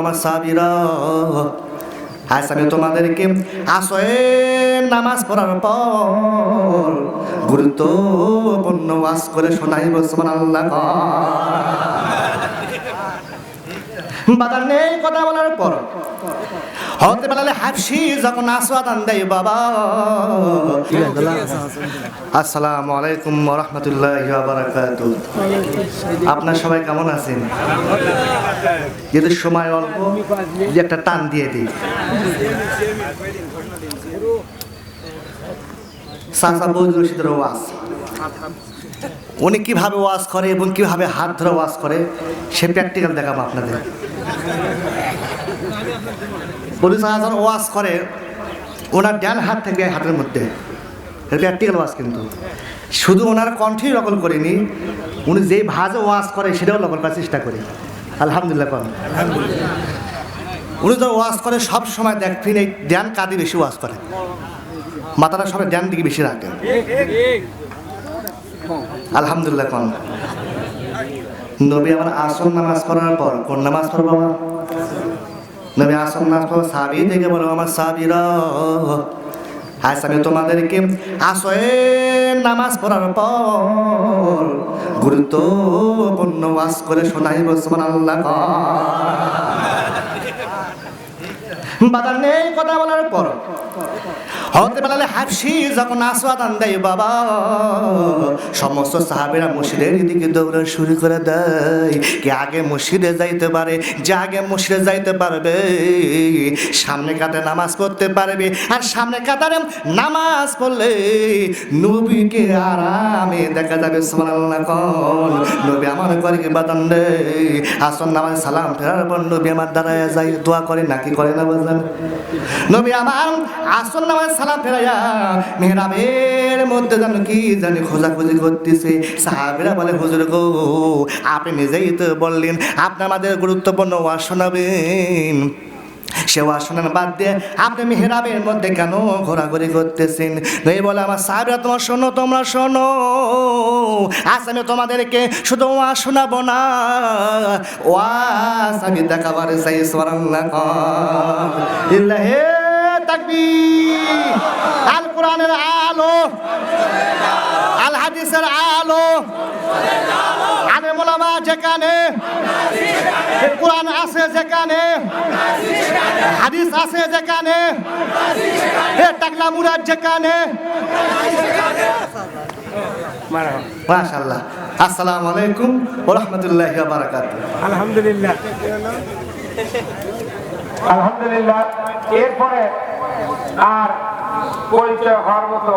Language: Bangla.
আমার সাবিরা। আজ আমি তোমাদেরকে আসয়ে নামাজ পড়ার পর গুরুত্বপূর্ণ ওয়াজ করে শোনাইব সুমান আল্লাহ বাদার নেই কথা বলার পর হতে বেলালে হাফসি যখন আসওয়াদান দেয় বাবা। আসসালামু আলাইকুম রহমতুল্লাহ বারাকাতু আপনার সবাই কেমন আছেন? যেহেতু সময় অল্প যে একটা টান দিয়ে দিই। সাসা বৈদ রশিদের ওয়াজ। উনি কীভাবে ওয়াজ করে এবং কীভাবে হাত ধরে ওয়াজ করে, সে প্র্যাকটিক্যাল দেখাবো আপনাদের। পুলিশ হাজার ওয়াজ করে ওনার ডান হাত থেকে হাতের মধ্যে। প্র্যাকটিক্যাল ওয়াজ কিন্তু। শুধু ওনার কণ্ঠেই নকল করিনি উনি যেই ভাজে ওয়াজ করে সেটাও নকল করার চেষ্টা করি। আলহামদুলিল্লাহ কন উনি তো ওয়াজ করে সব সময় দেখবেন এই ধ্যান কাঁদি বেশি ওয়াজ করে। মাথাটা সবাই ধ্যান দিকে বেশি রাখেন আলহামদুলিল্লাহ কন নবী আমার আসন নামাজ পড়ার পর, কোন নামাজ পড়ব নবী আসন নামাজ পড়ব সাবি থেকে বলো, আমার সাবিরা। আজ আমি তোমাদেরকে আসয়ে নামাজ পড়ার পর গুরুত্বপূর্ণ ওয়াজ করে শোনাইব সুমান আল্লাহ বাদার নেই কথা বলার পর হতে বেলালে হাফসি যখন আসওয়াদান দেয় বাবা, সমস্ত সাহাবেরা মসজিদের দিকে দৌড়া শুরু করে দেয়। কে আগে মসজিদে যাইতে পারে, যে আগে মসজিদে যাইতে পারবে। সামনে কাতে নামাজ পড়তে পারবে আর সামনে কাতারে নামাজ পড়লে নবীকে আরামে দেখা যাবে, সুবহানাল্লাহ কোন। নবী আমার করে কি বাদান দে আসন নামাজ সালাম ফেরার পর নবী আমার দাঁড়ায় যায়, দোয়া করে নাকি করে না বাজান? নবী আমার আসন নামাজ সালাম ফেরাইয়া মেহরাবের মধ্যে যেন কি জানি খোঁজাখুঁজি করতেছে। সাহাবেরা বলে, হুজুর গো, আপনি নিজেই তো বললেন, আপনি আমাদের গুরুত্বপূর্ণ ওয়াজ শোনাবেন। সে ওয়াজ শোনানো বাদ দিয়ে আপনি মেহরাবের মধ্যে কেন ঘোরাঘুরি করতেছেন? এই বলে, আমার সাহেবরা, তোমার শোনো, তোমরা শোনো। আজ আমি তোমাদেরকে শুধু ওয়া শোনাবো না। ওয়াজ আমি দেখাবার চাই সোরাল্লাহ ইল্লাহে তাকবীর আল কোরআনের আলো আল হাদিসের আলো। আলে মোলামা যেখানে কোরআন আছে যেখানে হাদিস আছে যেখানে এ টাকলা মুরাদ যেখানে। মাশাআল্লাহ। আসসালামু আলাইকুম ওয়া রাহমাতুল্লাহি ওয়া বারাকাতুহু। আলহামদুলিল্লাহ। আলহামদুলিল্লাহ। এরপরে আর পরিচয় হওয়ার মতো